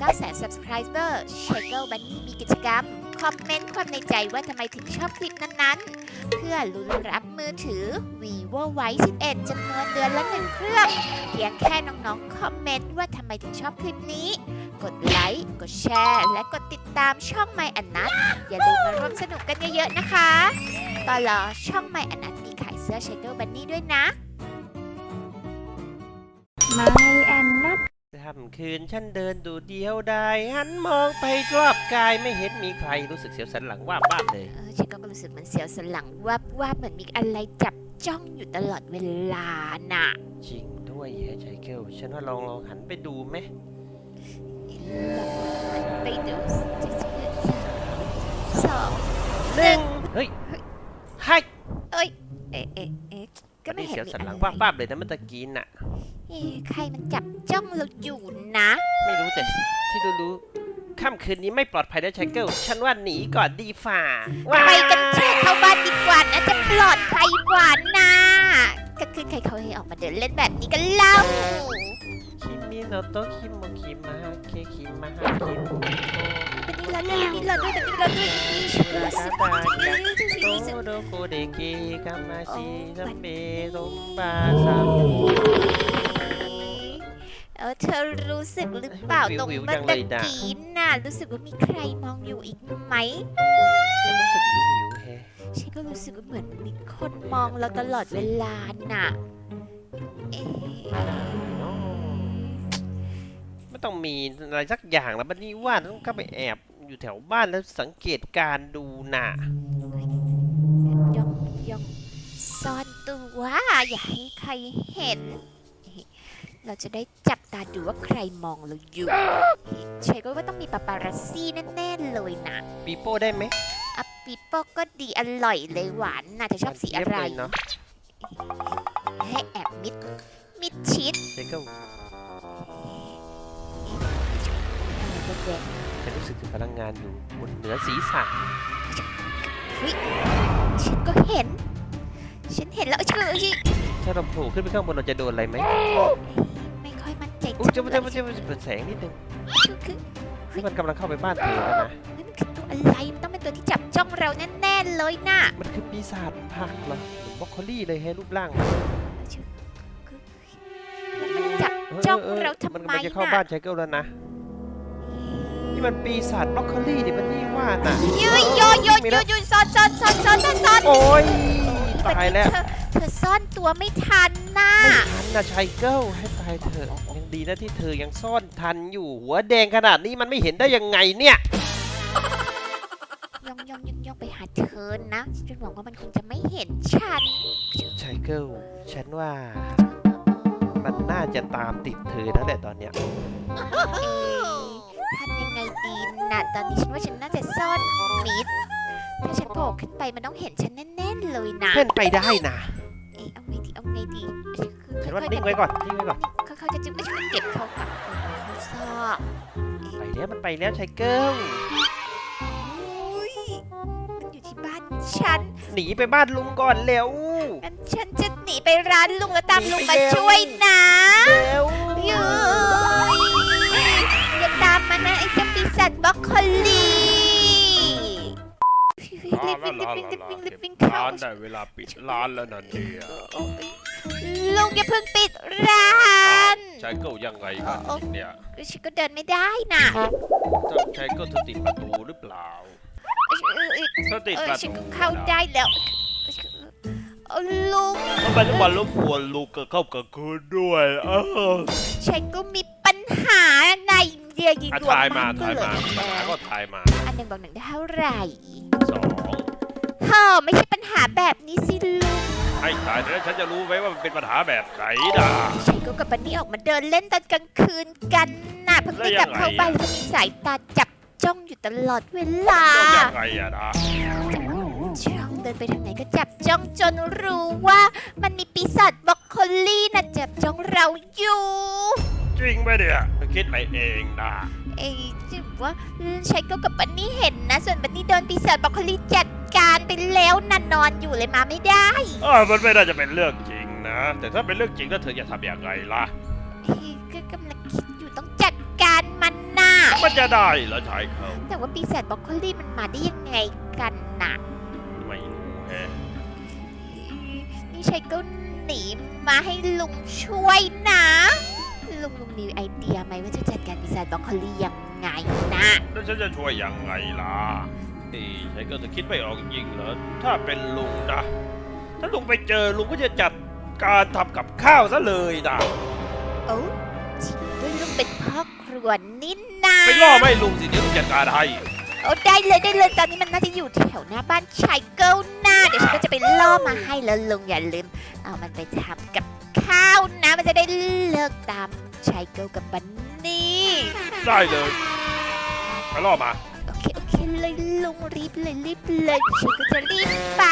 9แสน subscriber s h a k e Bunny มีกิจกรรม คอมเมนต์ความในใจว่าทำไมถึงชอบคลิปนั้นๆ เพื่อลุ้นรับมือถือ vivo y 11จำนวนเดือนละหนึ่งเครื่อง เพียงแค่น้องๆ คอมเมนต์ว่าทำไมถึงชอบคลิปนี้ กดไลค์ กดแชร์ และกดติดตามช่อง My อันนัทอย่าลืมมาร่วมสนุกกันเยอะๆนะคะตอนรอช่อง My อันนัทมีขายเสื้อ s h a k e Bunny ด้วยนะไม่แอนนัท ค่ำคืนฉันเดินดูเดียวได้หันมองไปรอบกายไม่เห็นมีใครรู้สึกเสียวสันหลังว่าบ้าบเลย เออฉันก็รู้สึกเหมันเสียวสันหลังว่าว่าเหมือนมีอะไรจับจ้องอยู่ตลอดเวลาน่ะจริงด้วยแฮะใจเกลฉันว่าลองลองหันไปดูไหมไปดูสองหนึ่งเฮ้ยให้เอ๊ะเอ๊ะเอ๊ะก็ก็ไม่ไม่เห็นเสียวมีสันอะไรหลังว่าบ้าบเลยนะเมื่อตะกี้น่ะ เอ๊ะใครมันจับจ้องเราอยู่นะ ไม่รู้แต่ที่รู้รู้ค่ำคืนนี้ไม่ปลอดภัยนะใจเกลฉันว่าหนีก่อนดีฝ่าไปกันเถอะเข้าบ้านดีกว่านะจะปลอดภัยกว่านะก็คือใครเขาให้ออกมาเดินเล่นแบบนี้กันเล่าคิมิโนโตะคิโมคิมาฮะเคคิมาฮะคิโมโตเป็นนี่เราด้วยเป็นนี่เราด้วยเป็นนี่เราด้วยนี่ฉันรู้สึกโตรู้สึกโดโกเดเกกามาชิซัมเบรมบาซัมเออเธอรู้สึกหรือเปล่าวิวตรงวิวเมื่จัองเลตะยน่ะกี้น่ะรู้สึกว่ามีใครมองอยู่อีกไหม ฉันรู้สึกวิววิวแฮะฉันก็รู้สึกว่าเหมือนมีคนมองเราตลอดเวลาน่ะ เอ๊ะไม่ต้องมีอะไรสักอย่างแล้วบันนี้ว่าต้องเข้าไปแอบอยู่แถวบ้านแล้วสังเกตการณ์ดูน่ะย่องย่องซ่อนตัวอย่าให้ใครเห็น เราจะได้จับตาดูว่าใครมองเราอยู่ใช่ก็ว่าต้องมีปาปารัสซี่แน่ๆเลยนะปีโป้ได้ไหมอะปีโป้ก็ดีอร่อยเลยหวานน่ะเธอชอบสีอะไรเรียบเลยเนาะให้แอบมิดมิดชิดเจ๊ก็แดงฉันรู้สึกถึงพลังงานอยู่บนเหนือศีรษะๆเฮ้ยฉันก็เห็น ฉันเห็นแล้วเชื่อที่ถ้าเราโผล่ขึ้นไปข้างบนเราจะโดนอะไรไหมไม่ค่ อยมั่นใจอุ้ยจะเลจะยจะจะเปิดแสงนิดนึงคือคือที่มันกำลังเข้าไปบ้านเธอแล้วนะเฮ้ยมันคือตัวอะไรมันต้องเป็นตัวที่จับจ้องเราแน่ๆเลยน่ะมันคือปีศาจผักเหรอเหมือนบรอกโคลี่เลยแฮะรูปร่างแล้วมันจับจ้องเราทำไมมันจะเข้าน่ะบ้านไชเกิลแล้วนะนี่มันปีศาจบรอกโคลี่ดิมันนี่ว่าน่ะยืยโยโยโยโยซ่อนซ่อนซ่อนซ่อนซ่อนซ่อนโอ้ยตายแล้วเธอเธอซ่อนตัวไม่ทันน่ะ ไม่ทันนะไชเกิลให้ตายเถอะยัง ดีนะที่เธอยังซ่อนทันอยู่ หัวแดงขนาดนี้มันไม่เห็นได้ยังไงเนี่ย ย่องย่องย่องย่องไปหาเธอนะฉันหวังว่ามันคงจะไม่เห็นฉันไชเกิลฉันว่า มันน่าจะตามติดเธอแล้วแหละตอนเนี้ย เอ๊ะทำยังไงดีน่ะตอนนี้ฉันว่าฉันน่าจะซ่อนมิดถ้าฉันโผล่ขึ้นไปมันต้องเห็นฉันแน่ๆเลยนะเล่นไปได้นะ เอ๊ะเอาไงดีเอาไงดีคือฉันว่าค่อยๆนิ่งไว้ก่อนนิ่งไว้ก่อนเขาๆจะจิ้มเอ้ยฉันเก็บเขากลับเขาซอกไปแล้วมันไปแล้วไชเกิลอุ้ยมันอยู่ที่บ้านฉัน หนีไปบ้านลุงก่อนเร็วงั้นฉันจะหนีไปร้านลุงแล้วตามหนีลุงไปมาเร็วช่วยนะเร็วยูอย่าตามมานะไอ้เจ้าปีศาจบล็อกโคลีรีบวิ่งรีบวิ่งรีบวิ่งรีบวิ่งเข้าร้านได้เวลาปิดร้านแล้วนะเนี่ย ลุงอย่าเพิ่งปิดร้านใช้เกิลยังไงกันอีกเนี่ยฉันก็เดินไม่ได้น่ะถ้าใช้เกิลเธอติดประตูหรือเปล่าเออเออเธอติดเออประฉันตูก็เข้าได้แล้วเออลุงทำไมต้องมารบกวนลูกกับเข้ากับคืนด้วยเออฉันก็มีปัญหาในเดียยิงอะดวงทายมาก็ทายเลมายปัญหาก็ทายมา อันหนึ่งบอกหนึ่งได้เท่าไหร่สองเฮ้อไม่ใช่ปัญหาแบบนี้สิลุง ให้ทายแล้วฉันจะรู้ไหมว่ามันเป็นปัญหาแบบไหนด่าฉันก็กับบันนี่ออกมาเดินเล่นตอนกลางคืนกันน่ะเพิ่งได้กลับเข้าบ้านแล้วก็มีสายตาจับจ้องอยู่ตลอดเวลาต้องยังไงอะนะช่องเดินไปทางไหนก็จับจ้องจนรู้ว่ามันมีปีศาจบล็อกโคลี่น่ะจับจ้องเราอยู่จริงไหมเนี่ยเธอคิดไปเองนะเอ้ยจิว่าใช้ก็กับบันนี่เห็นนะ ส่วนบันนี่โดนปีศาจบล็อกโคลี่จัด การไปแล้วน่ะนอนอยู่เลยมาไม่ได้เออมันไม่น่าจะเป็นเรื่องจริงนะ แต่ถ้าเป็นเรื่องจริงแล้วเธอจะทำอย่างไรล่ะเฮ้ยก็กำลังคิดอยู่ต้องจัดการมันน่ะมันจะได้เหรอชายเขาแต่ว่าปีศาจบรอกโคลี่มันมาได้ยังไงกันน่ะไม่รู้แฮะนี่ชัยก็หนีมาให้ลุงช่วยนะ ลุงลุงมีไอเดียไหมว่าจะจัดการปีศาจบรอกโคลี่ยังไงนะแล้วฉันจะช่วยยังไงล่ะ นี่ชายก็จะคิดไม่ออกจริงเหรอ ถ้าเป็นลุงนะ ถ้าลุงไปเจอลุงก็จะจัดการทำกับข้าวซะเลยนะโอ้จริงด้วยลุงเป็นพ่อครัวนี่นาไปล่อไม่ลุงสิเดี๋ยวลุงจัดการให้โอ้ได้เลยได้เลยตอนนี้มันน่าจะอยู่แถวหน้าบ้านชายเกิลหน้า เดี๋ยวฉันก็จะไปล่อมาให้แล้วลุงอย่าลืม เอามันไปทำกับข้าวนะมันจะได้เลิกตามชายเกิลกับบันนี่ ได้เลยไปล่อมาโอ เคโอเลยลงรีบเลยรีบเลยฉันก็จะรีบไป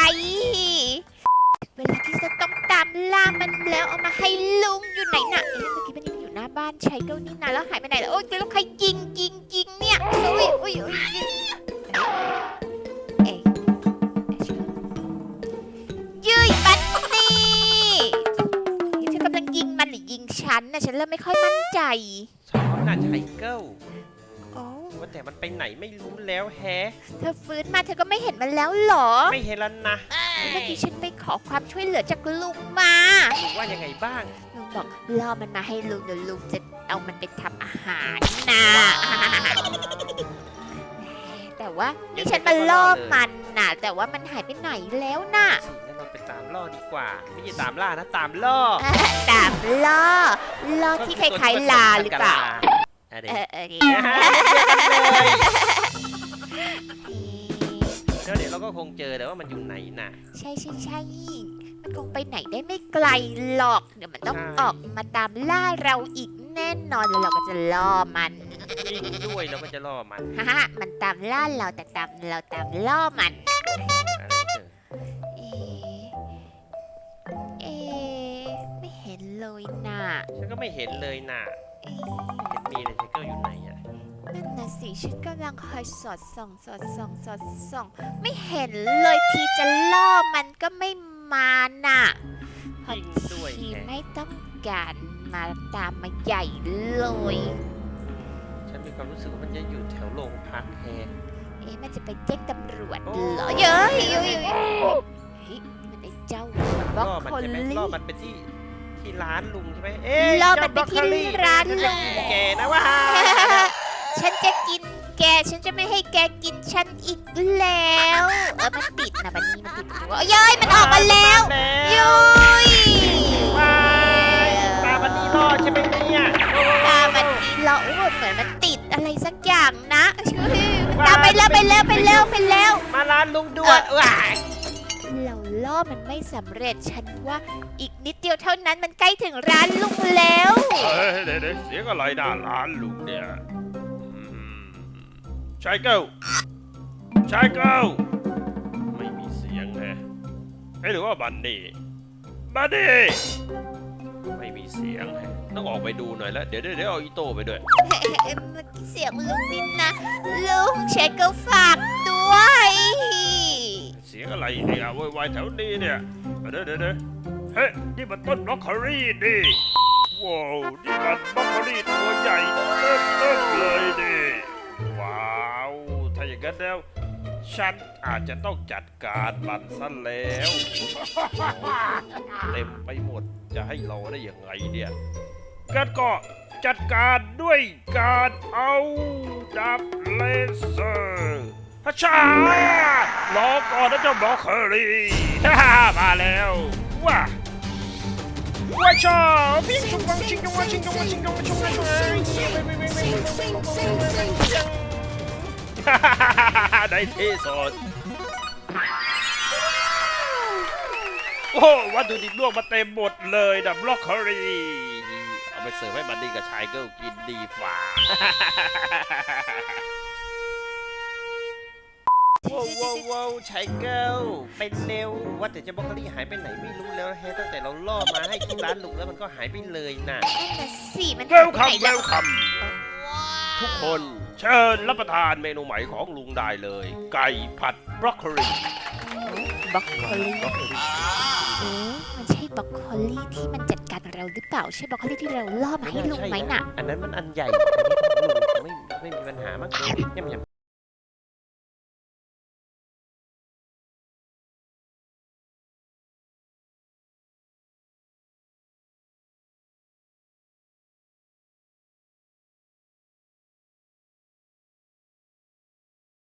เวลาที่จะต้องตามล่ามันแล้วเอามาให้ลุงอยู่ไหนน่ะเอ๊ะเมื่อกี้มันยังอยู่หน้าบ้านชายเกิลนี่นะแล้วหายไปไหนแล้วโอ๊ยแล้วใครยิงยิงยิงเนี่ยอุ้ยอุ้ยอุ้ยเอ๊ะยืยบันนี่ฉันกำลังยิงมันหรือยิงฉันนะฉันเริ่มไม่ค่อยมั่นใจชอบน่าไชเกิล ว่าแต่มันไปไหนไม่รู้แล้วแฮะเธอฟื้นมาเธอก็ไม่เห็นมันแล้วเหรอ ไม่เห็นแล้วนะเมื่อกี้ฉันไปขอความช่วยเหลือจากลุงมา ลุงว่ายังไงบ้าง ลุงบอกล่อมันมาให้ลุงเดี๋ยวลุงจะเอามันไปทำอาหารนะ แต่ว่านี่ฉันมาล่อมันน่ะ แต่ว่ามันหายไปไหนแล้วน่ะสิงั้นเราไปตามล่อดีกว่า ไม่ใช่ตามล่านะ ตามล่อ ตามล่อ ล่อที่คล้ายๆลาหรือเปล่า อะไรเออเออแล้วเดี๋ยวเราก็คงเจอแต่ว่ามันอยู่ไหนน่ะ ใช่ใช่ใช่มันคงไปไหนได้ไม่ไกลหรอก เดี๋ยวมันต้องใช่ ออกมาตามล่าเราอีกแน่นอนแล้วเราก็จะล่อมันจริงด้วยเราก็จะล่อมันฮ่าฮ่ามันตามล่าเราแต่ตามเราตามล่อมัน อะไรเจอเอะเอะไม่เห็นเลยน่ะฉันก็ไม่เห็นเลยน่ะ เอ๊ะ เห็นมีเลยไชเกิลอยู่ไหนอะนั่นนะสิฉันกำลังคอยสอดส่องสอดส่องสอดส่อง ไม่เห็นเลยทีจะล่อมันก็ไม่มาน่ะพอจริงด้วยทีแฮะไม่ต้องการมาตามมาใหญ่เลย ฉันมีความรู้สึกว่ามันจะอยู่แถวโรงพักแฮะ เอ๊ะมันจะไปแจ้งตำรวจเหรอเย้ยเย้ยเย้ยเฮ้ยมันไอ้เจ้าบล็อกล่อมันโคใช่ไหมลี่ล่อมันไปที่ ที่ร้านลุงใช่ไหมเอ๊ะล่อมันไปที่เจ้าบล็อกโคลี่ร้านฉัจะลุงกินแกนะว่าฉันจะกินแก ฉันจะไม่ให้แกกินฉันอีกแล้วเออมันติดนะบันนี้มันติดอยู่ว่าเย้ยมันออกมาแล้วยุยว้ายตาบันนี่รอดใช่ไหมเนี่ยตามันนี่เราอ้วนเหมือนมันติดอะไรสักอย่างนะชื่อตามไปแล้วไปแล้วไปแล้วไปแล้ว มาร้านลุงด่วนว้าย เราล่อมันไม่สำเร็จฉันว่าอีกนิดเดียวเท่านั้นมันใกล้ถึงร้านลุงแล้วเฮ้ยเดี๋ยวเดี๋ยวเสียงอะไรหน้าร้านลุงเนี่ยอืมชายเก้าชายเก้าไม่มีเสียงแฮะเอ้ยหรือว่าบันนี่บันนี่ไม่มีเสียงแฮะต้องออกไปดูหน่อยแล้ว เดี๋ยวเดี๋ยวเดี๋ยวเอาอีโต้ไปด้วยเมื่อกี้เสียงลุงนินนะ ลุงเช็คก็ฝากด้วยเสียงอะไรเนี่ยโวยวายแถวนี้เนี่ยเดี๋ยวเดี๋ยวเดี๋ยวเฮ้ยนี่มันต้นบล็อกโคลี่ดิว้าวนี่มันบล็อกโคลี่ตัวใหญ่เริ่มเริ่มเลยดิว้าวถ้าอย่างนั้นแล้ว ฉันอาจจะต้องจัดการมันซะแล้วเต็มไปหมดจะให้เราได้ยังไงเนี่ยกันก็จัดการด้วยการเอาดับเลเซอร์พระชา รอก่อนนะเจ้าบล็อกเคอรี่ฮ่าฮ่ามาแล้วว้าว้าชอพิงชุงวังชิงกงวังชิงกงวังชิงกงวังชิงกังวังฮ่าฮ่าฮ่าฮ่าได้ที่สุดโอ้วัตถุดิบลวกมาเต็มหมดเลยนะบล็อกโคลีเอาไปเสิร์ฟให้บันดี้กับชายเกิลกินดีฝ่า ว้าวว้าวว้าวชายเกิลไปเร็ว ว่าแต่เจ้าบล็อกเกอรี่หายไปไหนไม่รู้แล้วแฮตั้งแต่เราล่อมาให้ที่ร้านลุงแล้วมันก็หายไปเลยน่ะนั่นน่ะสิมันเวหายลไปคัมไหนเวแล้วลคัมทุกคนเชิญรับประทานเมนูใหม่ของลุงได้เลย ไก่ผัดบรอกโคลีบล็อกโคลีเอ๊ะมันใช่บล็อกโคลีที่มันจัดการเราหรือเปล่าใช่บล็อกโคลีที่เราล่อมาให้ลุงไหมน่ะ อันนั้นมันอันใหญ่อันนี้ของลุงไม่ไม่มีปัญหามากเลยยำยำ